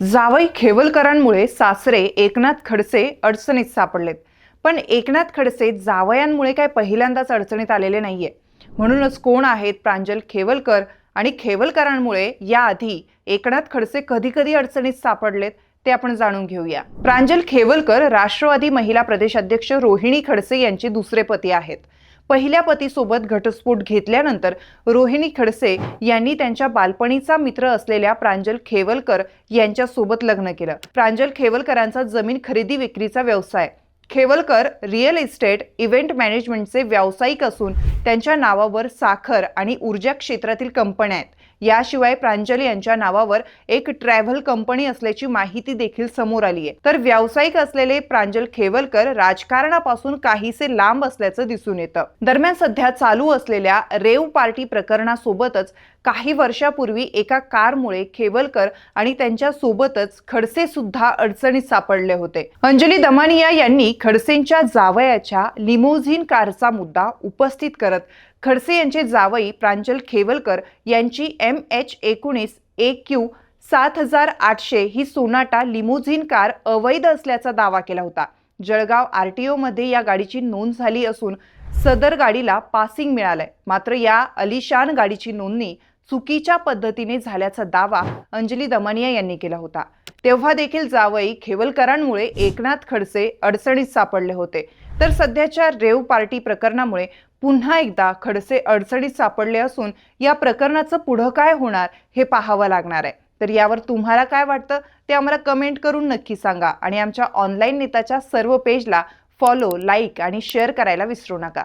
जावई खेवलकरांमुळे सासरे एकनाथ खडसे अडचणीत सापडलेत. पण एकनाथ खडसे जावयांमुळे काय पहिल्यांदाच अडचणीत आलेले नाहीये. म्हणूनच कोण आहेत प्रांजल खेवलकर आणि खेवलकरांमुळे याआधी एकनाथ खडसे कधी कधी अडचणीत सापडलेत ते आपण जाणून घेऊया. प्रांजल खेवलकर राष्ट्रवादी महिला प्रदेश अध्यक्ष रोहिणी खडसे यांचे दुसरे पती आहेत. पहिल्या पतीसोबत घटस्फोट घेतल्यानंतर रोहिणी खडसे यांनी त्यांच्या बालपणीचा मित्र असलेल्या प्रांजल खेवलकर यांच्यासोबत लग्न केलं. प्रांजल खेवलकरांचा जमीन खरेदी विक्रीचा व्यवसाय. खेवलकर रिअल इस्टेट इव्हेंट मॅनेजमेंटचे व्यावसायिक असून त्यांच्या नावावर साखर आणि ऊर्जा क्षेत्रातील कंपन्या आहेत. याशिवाय प्रांजली यांच्या नावावर एक ट्रॅव्हल कंपनी असल्याची माहिती देखील समोर आली आहे. तर व्यावसायिक असलेले प्रांजल खेवलकर राजकारणापासून काहीसे लांब असल्याचं दिसून येतं. दरम्यान सध्या चालू असलेल्या रेव पार्टी प्रकरणासोबतच काही वर्षापूर्वी एका कारमुळे खेवलकर आणि त्यांच्या सोबतच खडसे सुद्धा अडचणीत सापडले होते. अंजली दमानिया यांनी खडसेंच्या जावयाच्या लिमोझिन कारचा मुद्दा उपस्थित करत खडसे यांचे जावई प्रांजल खेवलकर यांची एम एच एकोणीस ए क्यू सात हजार आठशे ही सोनाटा लिमोझिन कार अवैध असल्याचा दावा केला होता. जळगाव आर टी ओमध्ये या गाडीची नोंद झाली असून सदर गाडीला पासिंग मिळालंय. मात्र या अलिशान गाडीची नोंदणी चुकीच्या पद्धतीने झाल्याचा दावा अंजली दमानिया यांनी केला होता. तेव्हा देखील जावई खेवलकरांमुळे एकनाथ खडसे अडचणीत सापडले होते. तर सध्याच्या रेव पार्टी प्रकरणामुळे पुन्हा एकदा खडसे अडचणीत सापडले असून या प्रकरणाचं पुढं काय होणार हे पाहावं लागणार आहे. तर यावर तुम्हाला काय वाटतं? ते आम्हाला कमेंट करून नक्की सांगा आणि आमच्या ऑनलाईन नेताच्या सर्व पेजला फॉलो लाईक आणि शेअर करायला विसरू नका.